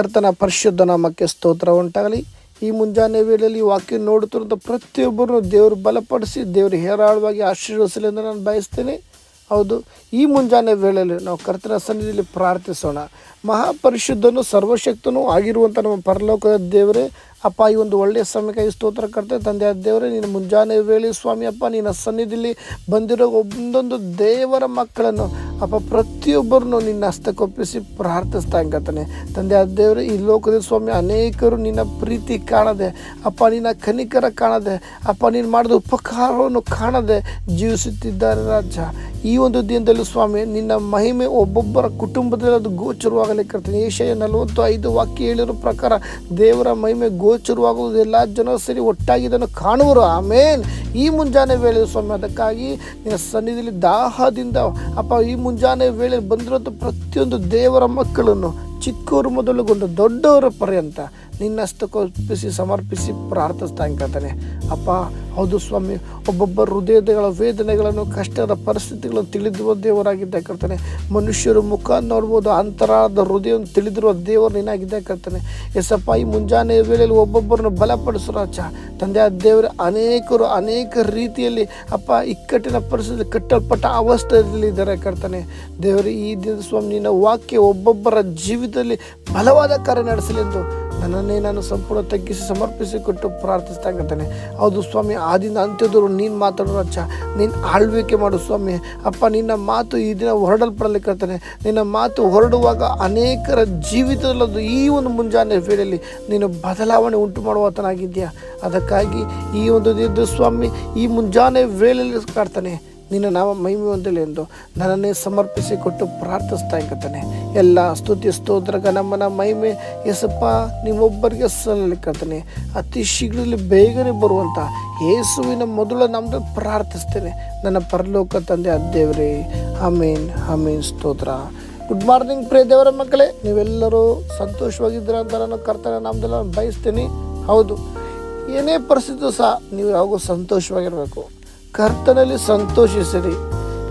ಕರ್ತನ ಪರಿಶುದ್ಧ ನಾಮಕ್ಕೆ ಸ್ತೋತ್ರ ಉಂಟಾಗಲಿ. ಈ ಮುಂಜಾನೆ ವೇಳೆಯಲ್ಲಿ ವಾಕ್ಯ ನೋಡುತ್ತಿರುವಂಥ ಪ್ರತಿಯೊಬ್ಬರನ್ನು ದೇವರು ಬಲಪಡಿಸಿ ದೇವರು ಹೇರಾಳವಾಗಿ ಆಶೀರ್ವಸಲಿ ಎಂದು ನಾನು ಬಯಸ್ತೇನೆ. ಹೌದು, ಈ ಮುಂಜಾನೆ ವೇಳೆಯಲ್ಲಿ ನಾವು ಕರ್ತನ ಸನ್ನಿಧಿಯಲ್ಲಿ ಪ್ರಾರ್ಥಿಸೋಣ. ಮಹಾಪರಿಶುದ್ಧನು ಸರ್ವಶಕ್ತನೂ ಆಗಿರುವಂಥ ನಮ್ಮ ಪರಲೋಕದ ದೇವರೇ ಅಪ್ಪ, ಈ ಒಂದು ಒಳ್ಳೆಯ ಸಮಯಕ್ಕಾಗಿ ಸ್ತೋತ್ರ ಕರ್ತೇವೆ ತಂದೆ ದೇವರೇ, ನೀನು ಮುಂಜಾನೆ ವೇಳೆ ಸ್ವಾಮಿ, ಅಪ್ಪ ನಿನ್ನ ಸನ್ನಿಧಿಲಿ ಬಂದಿರೋ ಒಂದೊಂದು ದೇವರ ಮಕ್ಕಳನ್ನು, ಅಪ್ಪ, ಪ್ರತಿಯೊಬ್ಬರನ್ನು ನಿನ್ನ ಹಸ್ತಕ್ಕೊಪ್ಪಿಸಿ ಪ್ರಾರ್ಥಿಸ್ತಾ ಹಂಗ್ತಾನೆ ತಂದೆ ದೇವರೇ, ಈ ಲೋಕದ ಸ್ವಾಮಿ, ಅನೇಕರು ನಿನ್ನ ಪ್ರೀತಿ ಕಾಣದೆ, ಅಪ್ಪ, ನಿನ್ನ ಕನಿಕರ ಕಾಣದೆ, ಅಪ್ಪ, ನೀನು ಮಾಡಿದ ಉಪಕಾರವನ್ನು ಕಾಣದೆ ಜೀವಿಸುತ್ತಿದ್ದಾರೆ ರಾಜ. ಈ ಒಂದು ದಿನದಲ್ಲಿ ಸ್ವಾಮಿ, ನಿನ್ನ ಮಹಿಮೆ ಒಬ್ಬೊಬ್ಬರ ಕುಟುಂಬದಲ್ಲಿ ಅದು ಗೋಚರವಾಗಲಿ ಕರ್ತನೆ. ಏಷಯ ನಲವತ್ತು ಐದು ವಾಕ್ಯ ಹೇಳಿರೋ ಪ್ರಕಾರ ದೇವರ ಮಹಿಮೆ ಗೋಚರವಾಗುವುದು ಎಲ್ಲ ಜನ ಸರಿ ಒಟ್ಟಾಗಿ ಇದನ್ನು ಕಾಣುವರು. ಆಮೇಲೆ ಈ ಮುಂಜಾನೆ ವೇಳೆ ಸ್ವಾಮಿ, ಅದಕ್ಕಾಗಿ ನಿನ್ನ ಸನ್ನಿಧಿಯಲ್ಲಿ ದಾಹದಿಂದ, ಅಪ್ಪ, ಈ ಮುಂಜಾನೆ ವೇಳೆ ಬಂದಿರೋದು ಪ್ರತಿಯೊಂದು ದೇವರ ಮಕ್ಕಳನ್ನು ಚಿಕ್ಕವರು ಮೊದಲುಗೊಂಡು ದೊಡ್ಡವರ ಪರ್ಯಂತ ನಿನ್ನಷ್ಟಕ್ಕೊಪ್ಪಿಸಿ ಸಮರ್ಪಿಸಿ ಪ್ರಾರ್ಥಿಸ್ತಾ ಕರ್ತಾನೆ. ಅಪ್ಪ, ಹೌದು ಸ್ವಾಮಿ ಒಬ್ಬೊಬ್ಬರ ಹೃದಯಗಳ ವೇದನೆಗಳನ್ನು, ಕಷ್ಟದ ಪರಿಸ್ಥಿತಿಗಳನ್ನು ತಿಳಿದಿರುವ ದೇವರಾಗಿದ್ದ ಕರ್ತಾನೆ. ಮನುಷ್ಯರು ಮುಖ ನೋಡ್ಬೋದು ಅಂತರಾದ ಹೃದಯವನ್ನು ತಿಳಿದಿರುವ ದೇವರು ನೀನಾಗಿದ್ದ ಕರ್ತಾನೆ. ಎಸಪ್ಪ, ಈ ಮುಂಜಾನೆ ವೇಳೆಯಲ್ಲಿ ಒಬ್ಬೊಬ್ಬರನ್ನು ಬಲಪಡಿಸು ಚ ತಂದೆ, ದೇವರ, ಅನೇಕರು ಅನೇಕ ರೀತಿಯಲ್ಲಿ ಅಪ್ಪ ಇಕ್ಕಟ್ಟಿನ ಪರಿಸ್ಥಿತಿ ಕಟ್ಟಲ್ಪಟ್ಟ ಅವಸ್ಥೆಯಲ್ಲಿ ಇದ್ದಾರೆ ಕರ್ತಾನೆ. ದೇವರು, ಈ ದಿನ ಸ್ವಾಮಿ, ನಿನ್ನ ವಾಕ್ಯ ಒಬ್ಬೊಬ್ಬರ ಜೀವಿತದಲ್ಲಿ ಬಲವಾದ ಕಾರ್ಯ ನಡೆಸಲೆಂದು ನನ್ನನ್ನೇ ನಾನು ಸಂಪೂರ್ಣ ತಗ್ಗಿಸಿ ಸಮರ್ಪಿಸಿಕೊಟ್ಟು ಪ್ರಾರ್ಥಿಸ್ತಾ ಇರ್ತಾನೆ. ಹೌದು ಸ್ವಾಮಿ ಆದಿಂದ ಅಂತ್ಯದವರು ನೀನು ಮಾತಾಡೋ ರಚ್ಚ ನೀನು ಆಳ್ವಿಕೆ ಮಾಡು ಸ್ವಾಮಿ. ಅಪ್ಪ, ನಿನ್ನ ಮಾತು ಈ ದಿನ ಹೊರಡಲ್ಪಡಲಿಕ್ಕೆ ನಿನ್ನ ಮಾತು ಹೊರಡುವಾಗ ಅನೇಕರ ಜೀವಿತದಲ್ಲದು ಈ ಒಂದು ಮುಂಜಾನೆ ವೇಳೆಯಲ್ಲಿ ನೀನು ಬದಲಾವಣೆ ಉಂಟು ಮಾಡುವತನಾಗಿದ್ಯಾ ಅದಕ್ಕಾಗಿ ಈ ಒಂದು ಸ್ವಾಮಿ, ಈ ಮುಂಜಾನೆ ವೇಳೆಯಲ್ಲಿ ಕಾಡ್ತಾನೆ ನಿನ್ನ ನಾಮ ಮಹಿಮೆ ಹೊಂದಲಿ ಎಂದು ನನ್ನನ್ನೇ ಸಮರ್ಪಿಸಿಕೊಟ್ಟು ಪ್ರಾರ್ಥಿಸ್ತಾ ಇಕ್ಕತ್ತಾನೆ. ಎಲ್ಲ ಸ್ತುತಿ, ಸ್ತೋತ್ರ ನಮ್ಮನ ಮಹಿಮೆ ಎಸಪ್ಪ ನಿಮ್ಮೊಬ್ಬರಿಗೆ ಸಲ್ಲಲಿಕ್ಕತ್ತಾನೆ ಅತಿ ಶೀಘ್ರದಲ್ಲಿ ಬೇಗನೆ ಬರುವಂಥ ಯೇಸುವಿನ ಮೊದಲು ನಮ್ಮದು ಪ್ರಾರ್ಥಿಸ್ತೇನೆ. ನನ್ನ ಪರಲೋಕ ತಂದೆ ಅದ್ದೇವ್ರಿ ಆಮೇನ್ ಆಮೇನ್, ಸ್ತೋತ್ರ. ಗುಡ್ ಮಾರ್ನಿಂಗ್ ಪ್ರೇ ದೇವರ ಮಕ್ಕಳೇ. ನೀವೆಲ್ಲರೂ ಸಂತೋಷವಾಗಿದ್ದೀರ ಅಂತ ನಾನು ಕರ್ತನ ನಾಮದಲ್ಲ ಬಯಸ್ತೀನಿ. ಹೌದು, ಏನೇ ಪರಿಸ್ಥಿತಿ ಸಹ ನೀವು ಯಾವಾಗೂ ಸಂತೋಷವಾಗಿರಬೇಕು. ಕರ್ತನಲ್ಲಿ ಸಂತೋಷಿಸಿರಿ.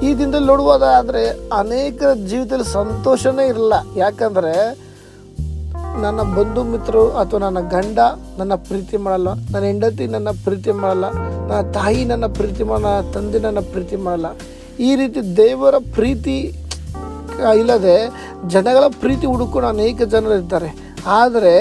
ಈ ದಿನದಲ್ಲಿ ನೋಡುವುದಾದರೆ ಅನೇಕರ ಜೀವಿತದಲ್ಲಿ ಸಂತೋಷನೇ ಇರಲ್ಲ ಯಾಕಂದರೆ ನನ್ನ ಬಂಧು ಮಿತ್ರರು ಅಥವಾ ನನ್ನ ಗಂಡ ನನ್ನ ಪ್ರೀತಿ ಮಾಡಲ್ಲ. ನನ್ನ ಹೆಂಡತಿ ನನ್ನ ಪ್ರೀತಿ ಮಾಡಲ್ಲ. ನನ್ನ ತಾಯಿ ನನ್ನ ಪ್ರೀತಿ ಮಾಡಲ್ಲ. ನನ್ನ ತಂದೆ ನನ್ನ ಪ್ರೀತಿ ಮಾಡಲ್ಲ. ಈ ರೀತಿ ದೇವರ ಪ್ರೀತಿ ಇಲ್ಲದೆ ಜನಗಳ ಪ್ರೀತಿ ಹುಡುಕೊಂಡು ಅನೇಕ ಜನರು ಇರ್ತಾರೆ ಆದರೆ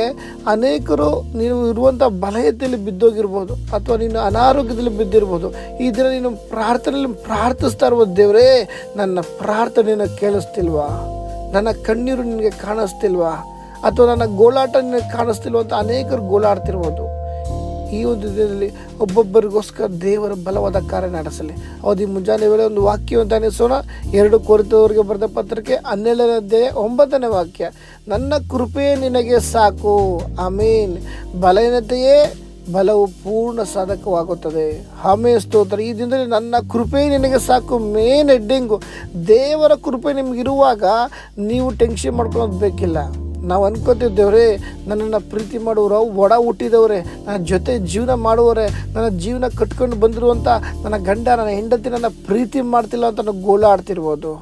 ಅನೇಕರು ನೀವು ಇರುವಂಥ ಬಲಯತೆಯಲ್ಲಿ ಬಿದ್ದೋಗಿರ್ಬೋದು ಅಥವಾ ನೀನು ಅನಾರೋಗ್ಯದಲ್ಲಿ ಬಿದ್ದಿರ್ಬೋದು, ಈ ದಿನ ನೀನು ಪ್ರಾರ್ಥನೆಯಲ್ಲಿ ಪ್ರಾರ್ಥಿಸ್ತಾ ಇರ್ಬೋದು ದೇವರೇ, ನನ್ನ ಪ್ರಾರ್ಥನೆಯನ್ನು ಕೇಳಿಸ್ತಿಲ್ವಾ? ನನ್ನ ಕಣ್ಣೀರು ನಿನಗೆ ಕಾಣಿಸ್ತಿಲ್ವಾ? ಅಥವಾ ನನ್ನ ಗೋಳಾಟ ನಿನಗೆ ಕಾಣಿಸ್ತಿಲ್ವ ಅಂತ ಅನೇಕರು ಗೋಳಾಡ್ತಿರ್ಬೋದು. ಈ ಒಂದು ದಿನದಲ್ಲಿ ಒಬ್ಬೊಬ್ಬರಿಗೋಸ್ಕರ ದೇವರ ಬಲವಾದ ಕಾರ್ಯ ನಡೆಸಲಿ. ಅವಧಿ ಮುಂಜಾನೆ ವೇಳೆ ಒಂದು ವಾಕ್ಯವನ್ನು ಅನಿಸೋಣ ಎರಡು ಕೊರತೆಯವರಿಗೆ ಬರೆದ ಪತ್ರಕ್ಕೆ ಹನ್ನೆರಡನೇ ಅಧ್ಯಾಯ ಒಂಬತ್ತನೇ ವಾಕ್ಯ. ನನ್ನ ಕೃಪೆ ನಿನಗೆ ಸಾಕು. ಆಮೇನ್. ಬಲಹೀನತೆಯೇ ಬಲವು ಪೂರ್ಣ ಸಾಧಕವಾಗುತ್ತದೆ. ಹಮೆ ಸ್ತೋತ್ರ. ಈ ದಿನದಲ್ಲಿ ನನ್ನ ಕೃಪೆ ನಿನಗೆ ಸಾಕು. ಮೇನ್ ಹೆಡ್ಡಿಂಗು ದೇವರ ಕೃಪೆ ನಿಮಗಿರುವಾಗ ನೀವು ಟೆನ್ಷನ್ ಮಾಡ್ಕೊಳ್ಳೋದು ಬೇಕಿಲ್ಲ. ನಾವು ಅನ್ಕೋತಿದ್ದೇವ್ರಿ, ನನ್ನನ್ನು ಪ್ರೀತಿ ಮಾಡುವವರು ಒಡ ಹುಟ್ಟಿದವ್ರೆ, ನನ್ನ ಜೊತೆ ಜೀವನ ಮಾಡುವವರೇ, ನನ್ನ ಜೀವನ ಕಟ್ಕೊಂಡು ಬಂದಿರುವಂಥ ನನ್ನ ಗಂಡ, ನನ್ನ ಹೆಂಡತಿ ನನ್ನ ಪ್ರೀತಿ ಮಾಡ್ತಿಲ್ಲ ಅಂತ ನಾವು ಗೋಳಾಡ್ತಿರ್ಬೋದು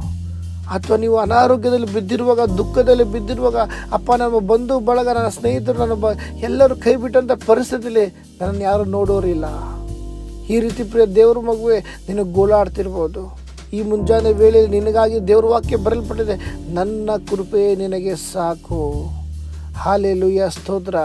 ಅಥವಾ ನೀವು ಅನಾರೋಗ್ಯದಲ್ಲಿ ಬಿದ್ದಿರುವಾಗ, ದುಃಖದಲ್ಲಿ ಬಿದ್ದಿರುವಾಗ, ಅಪ್ಪ ನಮ್ಮ ಬಂಧು ಬಳಗ, ನನ್ನ ಸ್ನೇಹಿತರು, ನನ್ನ ಬ, ಎಲ್ಲರೂ ಕೈ ಬಿಟ್ಟಂಥ ಪರಿಸ್ಥಿತಿಲಿ ನನ್ನನ್ನು ಯಾರೂ ನೋಡೋರಿಲ್ಲ. ಈ ರೀತಿ ಪ್ರಿಯ ದೇವ್ರ ಮಗುವೆ ನಿನಗೆ ಗೋಳಾಡ್ತಿರ್ಬೋದು ಈ ಮುಂಜಾನೆ ವೇಳೆಯಲ್ಲಿ ನಿನಗಾಗಿ ದೇವ್ರ ವಾಕ್ಯ ಬರಲ್ಪಟ್ಟಿದೆ ನನ್ನ ಕೃಪೆ ನಿನಗೆ ಸಾಕು. ಹಾಲೆಲುಯ್ಯ ಸ್ತೋತ್ರ.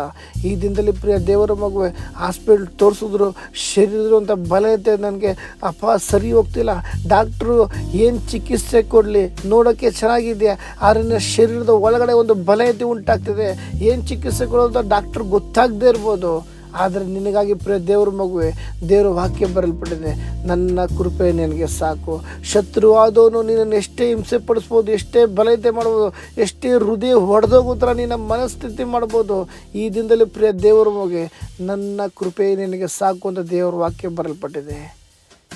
ಈ ದಿನದಲ್ಲಿ ಪ್ರಿಯ ದೇವರ ಮಗುವೆ, ಹಾಸ್ಪಿಟ್ಲ್ ತೋರಿಸಿದ್ರು ಶರೀರದ್ರು ಅಂತ ಬಲತೆ ನನಗೆ. ಅಪ್ಪ, ಸರಿ ಹೋಗ್ತಿಲ್ಲ. ಡಾಕ್ಟ್ರು ಏನು ಚಿಕಿತ್ಸೆ ಕೊಡಲಿ? ನೋಡೋಕ್ಕೆ ಚೆನ್ನಾಗಿದೆಯಾ? ಆದ್ರೆ ಶರೀರದ ಒಳಗಡೆ ಒಂದು ಬಲಯತೆ ಉಂಟಾಗ್ತಿದೆ. ಏನು ಚಿಕಿತ್ಸೆ ಕೊಡೋದು ಡಾಕ್ಟ್ರ್ ಗೊತ್ತಾಗದೇ ಇರ್ಬೋದು. ಆದರೆ ನಿನಗಾಗಿ ಪ್ರಿಯ ದೇವ್ರ ಮಗುವೆ, ದೇವರ ವಾಕ್ಯ ಬರಲ್ಪಟ್ಟಿದೆ ನನ್ನ ಕೃಪೆ ನಿನಗೆ ಸಾಕು. ಶತ್ರುವಾದವನು ನಿನ್ನನ್ನು ಎಷ್ಟೇ ಹಿಂಸೆ ಪಡಿಸ್ಬೋದು, ಎಷ್ಟೇ ಬಲತೆ ಮಾಡ್ಬೋದು, ಎಷ್ಟೇ ಹೃದಯ ಹೊಡೆದೋಗೋತ್ರ ನಿನ್ನ ಮನಸ್ಥಿತಿ ಮಾಡ್ಬೋದು. ಈ ದಿನದಲ್ಲಿ ಪ್ರಿಯ ದೇವರ ಮಗುವೆ, ನನ್ನ ಕೃಪೆ ನಿನಗೆ ಸಾಕು ಅಂತ ದೇವರ ವಾಕ್ಯ ಬರಲ್ಪಟ್ಟಿದೆ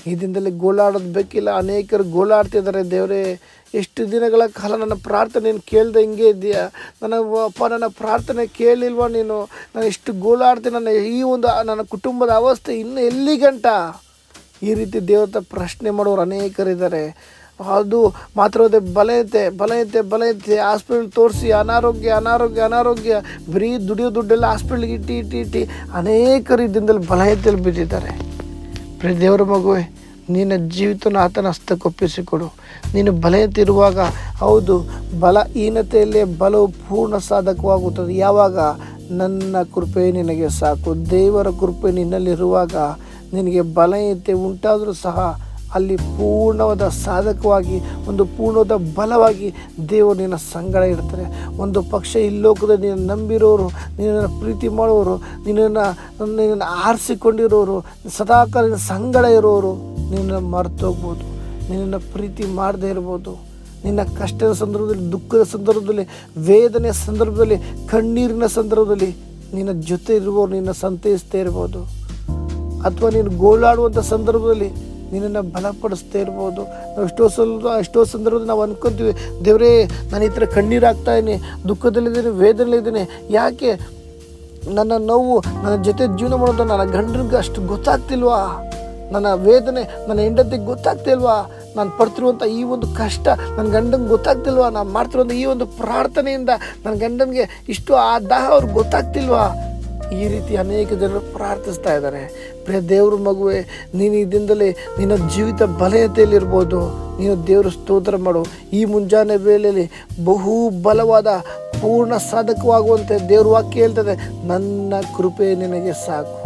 ಈ ದಿನದಲ್ಲಿ ಗೋಳಾಡೋದು ಬೇಕಿಲ್ಲ. ಅನೇಕರು ಗೋಳಾಡ್ತಿದ್ದಾರೆ. ದೇವರೇ ಎಷ್ಟು ದಿನಗಳ ಕಾಲ ನನ್ನ ಪ್ರಾರ್ಥನೆಯನ್ನು ಕೇಳ್ದೆ ಹಿಂಗೆ ಇದೆಯಾ ನನ್ನ ಅಪ್ಪ, ನನ್ನ ಪ್ರಾರ್ಥನೆ ಕೇಳಿಲ್ವ ನೀನು? ನಾನು ಎಷ್ಟು ಗೋಳಾಡ್ತೀನಿ ನನ್ನ ಈ ಒಂದು ನನ್ನ ಕುಟುಂಬದ ಅವಸ್ಥೆ ಇನ್ನು ಎಲ್ಲಿ ಗಂಟ ಈ ರೀತಿ ದೇವತ ಪ್ರಶ್ನೆ ಮಾಡೋರು ಅನೇಕರಿದ್ದಾರೆ. ಅದು ಮಾತ್ರವೇ ಬಲಯತೆ ಬಲಯತೆ ಬಲಯತೆ ಹಾಸ್ಪಿಟ್ಲ್ ತೋರಿಸಿ, ಅನಾರೋಗ್ಯ ಅನಾರೋಗ್ಯ ಅನಾರೋಗ್ಯ, ಬರೀ ದುಡಿಯೋ ದುಡ್ಡೆಲ್ಲ ಹಾಸ್ಪಿಟ್ಲಿಗೆ ಇಟ್ಟು ಇಟ್ಟು ಇಟ್ಟು ಅನೇಕ ರೀತಿಯಿಂದಲೇ ಬಲಯತೆಯಲ್ಲಿ ಬಿದ್ದಿದ್ದಾರೆ. ದೇವರ ಮಗುವೆ ನಿನ್ನ ಜೀವಿತನ ಆತನ ಹಸ್ತಕ್ಕೊಪ್ಪಿಸಿಕೊಡು ನೀನು ಬಲೆಯುತ್ತಿರುವಾಗ ಹೌದು, ಬಲಹೀನತೆಯಲ್ಲೇ ಬಲವು ಪೂರ್ಣ ಸಾಧಕವಾಗುತ್ತದೆ. ಯಾವಾಗ? ನನ್ನ ಕೃಪೆ ನಿನಗೆ ಸಾಕು. ದೇವರ ಕೃಪೆ ನಿನ್ನಲ್ಲಿರುವಾಗ ನಿನಗೆ ಬಲಹೀನತೆ ಉಂಟಾದರೂ ಸಹ ಅಲ್ಲಿ ಪೂರ್ಣವಾದ ಸಾಧಕವಾಗಿ, ಒಂದು ಪೂರ್ಣವಾದ ಬಲವಾಗಿ ದೇವರು ನಿನ್ನ ಸಂಗಡ ಇರ್ತಾರೆ. ಒಂದು ಪಕ್ಷ ಈ ಲೋಕದಲ್ಲಿ ನೀನು ನಂಬಿರೋರು, ನಿನ್ನನ್ನು ಪ್ರೀತಿ ಮಾಡೋರು ನಿನ್ನನ್ನು ನಿನ್ನನ್ನು ಆರಿಸಿಕೊಂಡಿರೋರು ಸದಾಕಾಲ ಸಂಗಡ ಇರೋರು. ನಿನ್ನನ್ನು ಮರ್ತೋಗ್ಬೋದು. ನಿನ್ನನ್ನು ಪ್ರೀತಿ ಮಾಡದೇ ಇರ್ಬೋದು. ನಿನ್ನ ಕಷ್ಟದ ಸಂದರ್ಭದಲ್ಲಿ, ದುಃಖದ ಸಂದರ್ಭದಲ್ಲಿ, ವೇದನೆಯ ಸಂದರ್ಭದಲ್ಲಿ, ಕಣ್ಣೀರಿನ ಸಂದರ್ಭದಲ್ಲಿ ನಿನ್ನ ಜೊತೆ ಇರುವವರು ನಿನ್ನ ಸಂತೈಸ್ತೇ ಇರ್ಬೋದು. ಅಥವಾ ನೀನು ಗೋಳಾಡುವಂಥ ಸಂದರ್ಭದಲ್ಲಿ ನಿನ್ನನ್ನು ಬಲಪಡಿಸ್ತೇ ಇರ್ಬೋದು. ನಾವು ಎಷ್ಟೋ ಸಲ, ಎಷ್ಟೋ ಸಂದರ್ಭದಲ್ಲಿ ನಾವು ಅನ್ಕೊತೀವಿ, ದೇವರೇ, ನಾನು ಈ ಥರ ಕಣ್ಣೀರು ಆಗ್ತಾ ಇದ್ದೀನಿ ದುಃಖದಲ್ಲಿದ್ದೀನಿ ವೇದನೆಯಲ್ಲಿದ್ದೀನಿ ಯಾಕೆ? ನನ್ನ ನೋವು, ನನ್ನ ಜೊತೆ ಜೀವನ ಮಾಡೋದು ನನ್ನ ಗಂಡನಿಗೆ ಅಷ್ಟು ಗೊತ್ತಾಗ್ತಿಲ್ವಾ? ನನ್ನ ವೇದನೆ ನನ್ನ ಹೆಂಡತಿಗೆ ಗೊತ್ತಾಗ್ತಿಲ್ವಾ? ನಾನು ಪಡ್ತಿರುವಂಥ ಈ ಒಂದು ಕಷ್ಟ ನನ್ನ ಗಂಡನಿಗೆ ಗೊತ್ತಾಗ್ತಿಲ್ವಾ? ನಾನು ಮಾಡ್ತಿರುವಂಥ ಈ ಒಂದು ಪ್ರಾರ್ಥನೆಯಿಂದ ನನ್ನ ಗಂಡನಿಗೆ ಇಷ್ಟು ಆ ದಾಹ ಅವ್ರಿಗೆ ಗೊತ್ತಾಗ್ತಿಲ್ವಾ? ಈ ರೀತಿ ಅನೇಕ ಜನರು ಪ್ರಾರ್ಥಿಸ್ತಾ ಇದ್ದಾರೆ. ಪ್ರೇ ದೇವ್ರ ಮಗುವೆ, ನೀನು ಇದರಿಂದಲೇ ನಿನ್ನ ಜೀವಿತ ಬಲಯತೆಯಲ್ಲಿರ್ಬೋದು ನೀನು ದೇವರು ಸ್ತೋತ್ರ ಮಾಡು. ಈ ಮುಂಜಾನೆ ವೇಳೆಯಲ್ಲಿ ಬಹು ಬಲವಾದ ಪೂರ್ಣ ಸಾಧಕವಾಗುವಂತೆ ದೇವ್ರ ವಾಕ್ಯ ಹೇಳ್ತದೆ, ನನ್ನ ಕೃಪೆ ನಿನಗೆ ಸಾಕು.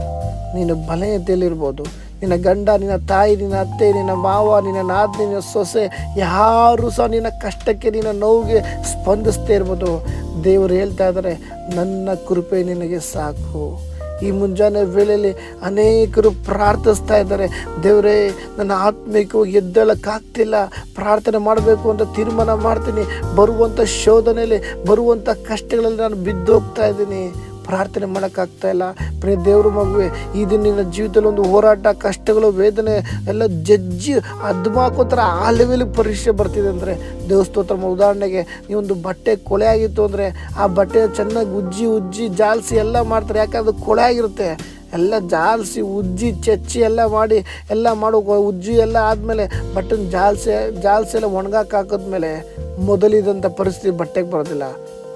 ನೀನು ಬಲಯತೆಯಲ್ಲಿರ್ಬೋದು ನಿನ್ನ ಗಂಡ, ನಿನ್ನ ತಾಯಿ, ನಿನ್ನ ಅತ್ತೆ, ನಿನ್ನ ಮಾವ, ನಿನ್ನ ನಾದ್, ನಿನ್ನ ಸೊಸೆ ಯಾರು ಸಹ ನಿನ್ನ ಕಷ್ಟಕ್ಕೆ, ನಿನ್ನ ನೋವಿಗೆ ಸ್ಪಂದಿಸ್ತೇ ಇರ್ಬೋದು. ದೇವರು ಹೇಳ್ತಾ ಇದ್ದಾರೆ, ನನ್ನ ಕೃಪೆ ನಿನಗೆ ಸಾಕು. ಈ ಮುಂಜಾನೆ ವೇಳೆಯಲ್ಲಿ ಅನೇಕರು ಪ್ರಾರ್ಥಿಸ್ತಾ ಇದ್ದಾರೆ, ದೇವರೇ, ನನ್ನ ಆತ್ಮಿಕವಾಗಿ ಎದ್ದೇಳಕ್ಕಾಗ್ತಿಲ್ಲ. ಪ್ರಾರ್ಥನೆ ಮಾಡಬೇಕು ಅಂತ ತೀರ್ಮಾನ ಮಾಡ್ತೀನಿ. ಬರುವಂಥ ಶೋಧನೆಯಲ್ಲಿ ಬರುವಂಥ ಕಷ್ಟಗಳಲ್ಲಿ ನಾನು ಬಿದ್ದೋಗ್ತಾ ಇದ್ದೀನಿ. ಪ್ರಾರ್ಥನೆ ಮಾಡೋಕ್ಕಾಗ್ತಾ ಇಲ್ಲ. ಪ್ರೇ ದೇವ್ರ ಮಗುವೆ ದಿನ ನಿನ್ನ ಜೀವಿತದಲ್ಲಿ ಒಂದು ಹೋರಾಟ, ಕಷ್ಟಗಳು, ವೇದನೆ ಎಲ್ಲ ಜಜ್ಜಿ ಅದ್ಮಾಕೋತರ ಆ ಲೆವೆಲ್ ಪರೀಕ್ಷೆ ಬರ್ತಿದೆ ಅಂದರೆ ದೇವಸ್ತೋತ್ರ ಉದಾಹರಣೆಗೆ ಒಂದು ಬಟ್ಟೆ ಕೊಳೆ ಆಗಿತ್ತು ಅಂದರೆ ಆ ಬಟ್ಟೆ ಚೆನ್ನಾಗಿ ಉಜ್ಜಿ ಉಜ್ಜಿ ಜಾಲಿಸಿ ಎಲ್ಲ ಮಾಡ್ತಾರೆ. ಯಾಕಂದ್ರೆ ಕೊಳೆ ಆಗಿರುತ್ತೆ. ಎಲ್ಲ ಜಾಲಿಸಿ, ಉಜ್ಜಿ, ಚಚ್ಚಿ ಎಲ್ಲ ಮಾಡಿ, ಎಲ್ಲ ಮಾಡೋ ಉಜ್ಜಿ ಎಲ್ಲ ಆದಮೇಲೆ ಬಟ್ಟೆನ ಜಾಲಿಸಿ ಜಾಲಿಸಿ ಎಲ್ಲ ಒಣಗಾಕ್ ಹಾಕಿದ್ಮೇಲೆ ಮೊದಲಿದಂಥ ಪರಿಸ್ಥಿತಿ ಬಟ್ಟೆಗೆ ಬರೋದಿಲ್ಲ.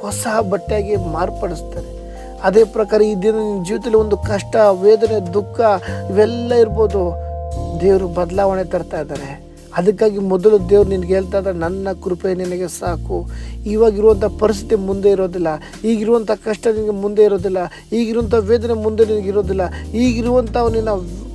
ಹೊಸ ಬಟ್ಟೆಯಾಗಿ ಮಾರ್ಪಡಿಸ್ತಾರೆ. ಅದೇ ಪ್ರಕಾರ ಈ ದಿನ ನಿನ್ನ ಜೀವಿತದಲ್ಲಿ ಒಂದು ಕಷ್ಟ, ವೇದನೆ, ದುಃಖ ಇವೆಲ್ಲ ಇರ್ಬೋದು. ದೇವರು ಬದಲಾವಣೆ ತರ್ತಾ ಇದ್ದಾರೆ. ಅದಕ್ಕಾಗಿ ಮೊದಲು ದೇವ್ರು ನಿನಗೆ ಹೇಳ್ತಾ ಇದ್ದಾರೆ, ನನ್ನ ಕೃಪೆ ನಿನಗೆ ಸಾಕು. ಇವಾಗಿರುವಂಥ ಪರಿಸ್ಥಿತಿ ಮುಂದೆ ಇರೋದಿಲ್ಲ. ಈಗಿರುವಂಥ ಕಷ್ಟ ನಿನಗೆ ಮುಂದೆ ಇರೋದಿಲ್ಲ. ಈಗಿರುವಂಥ ವೇದನೆ ಮುಂದೆ ನಿನಗೆ ಇರೋದಿಲ್ಲ. ಈಗಿರುವಂಥ ನಿನ್ನ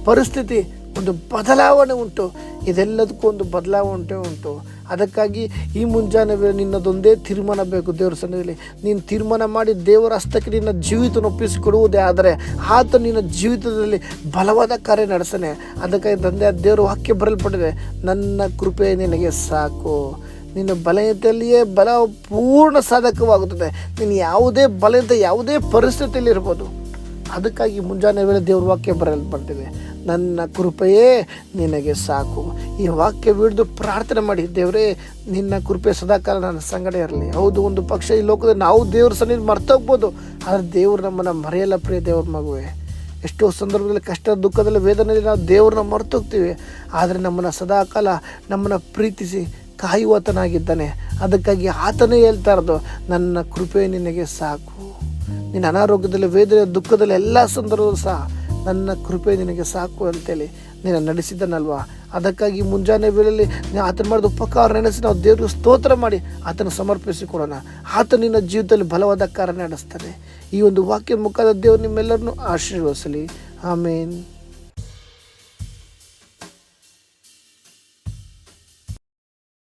ಪರಿಸ್ಥಿತಿ ಒಂದು ಬದಲಾವಣೆ ಉಂಟು. ಇದೆಲ್ಲದಕ್ಕೂ ಒಂದು ಬದಲಾವಣೆ ಉಂಟು. ಅದಕ್ಕಾಗಿ ಈ ಮುಂಜಾನೆ ನಿನ್ನದೊಂದೇ ತೀರ್ಮಾನ ಬೇಕು ದೇವರ ಸನ್ನಿಧಿಯಲ್ಲಿ. ನೀನು ತೀರ್ಮಾನ ಮಾಡಿ ದೇವರ ಹಸ್ತಕ್ಕೆ ನಿನ್ನ ಜೀವಿತ ಒಪ್ಪಿಸಿಕೊಡುವುದೇ ಆದರೆ ಆತ ನಿನ್ನ ಜೀವಿತದಲ್ಲಿ ಬಲವಾದ ಕಾರ್ಯ ನಡೆಸನೆ. ಅದಕ್ಕಾಗಿ ತಂದೆ ದೇವರ ವಾಕ್ಯ ಬರಲ್ಪಟ್ಟಿದೆ. ನನ್ನ ಕೃಪೆ ನಿನಗೆ ಸಾಕು. ನಿನ್ನ ಬಲಯದಲ್ಲಿಯೇ ಬಲ ಪೂರ್ಣ ಸಾಧಕವಾಗುತ್ತದೆ. ನೀನು ಯಾವುದೇ ಬಲಯತೆ ಯಾವುದೇ ಪರಿಸ್ಥಿತಿಯಲ್ಲಿ ಇರ್ಬೋದು ಅದಕ್ಕಾಗಿ ಮುಂಜಾನೆ ವೇಳೆ ದೇವ್ರ ವಾಕ್ಯ ಬರಲ್ಪಟ್ಟಿದೆ ನನ್ನ ಕೃಪೆಯೇ ನಿನಗೆ ಸಾಕು. ಈ ವಾಕ್ಯ ಬಿಡಿದು ಪ್ರಾರ್ಥನೆ ಮಾಡಿ, ದೇವರೇ, ನಿನ್ನ ಕೃಪೆ ಸದಾಕಾಲ ನನ್ನ ಸಂಗಡ ಇರಲಿ. ಹೌದು, ಒಂದು ಪಕ್ಷ ಈ ಲೋಕದಲ್ಲಿ ನಾವು ದೇವ್ರ ಸನ್ನಿಧಿ ಮರ್ತೋಗ್ಬೋದು ಆದರೆ ದೇವ್ರು ನಮ್ಮನ್ನು ಮರೆಯಲ್ಲ ಪ್ರಿಯ ದೇವ್ರ ಮಗುವೆ. ಎಷ್ಟೋ ಸಂದರ್ಭದಲ್ಲಿ ಕಷ್ಟ, ದುಃಖದಲ್ಲಿ, ವೇದನೆಯಲ್ಲಿ ನಾವು ದೇವ್ರನ್ನ ಮರ್ತೋಗ್ತೀವಿ ಆದರೆ ನಮ್ಮನ್ನು ಸದಾಕಾಲ ನಮ್ಮನ್ನು ಪ್ರೀತಿಸಿ ಕಾಯುವತನಾಗಿದ್ದಾನೆ. ಅದಕ್ಕಾಗಿ ಆತನೇ ಹೇಳ್ತಾ ಇರೋದು, ನನ್ನ ಕೃಪೆ ನಿನಗೆ ಸಾಕು. ನಿನ್ನ ಅನಾರೋಗ್ಯದಲ್ಲಿ ವೇದನೆ ದುಃಖದಲ್ಲಿ, ಎಲ್ಲ ಸಂದರ್ಭದಲ್ಲೂ ಸಹ ನನ್ನ ಕೃಪೆ ನಿನಗೆ ಸಾಕು ಅಂತೇಳಿ ನೀನು ನಡೆಸಿದ್ದನಲ್ವಾ ಅದಕ್ಕಾಗಿ ಮುಂಜಾನೆ ವೇಳೆಯಲ್ಲಿ ಆತನ ಮಾಡಿದ ಉಪಕಾರ ನೆನೆಸಿ ನಾವು ದೇವರಿಗೆ ಸ್ತೋತ್ರ ಮಾಡಿ ಆತನ ಸಮರ್ಪಿಸಿಕೊಡೋಣ. ಆತ ನಿನ್ನ ಜೀವಿತದಲ್ಲಿ ಬಲವಾದ ಕಾರ್ಯ ನಡೆಸ್ತಾನೆ. ಈ ಒಂದು ವಾಕ್ಯ ಮುಖದ ದೇವರು ನಿಮ್ಮೆಲ್ಲರನ್ನು ಆಶೀರ್ವದಿಸಲಿ. ಆಮೇನ್.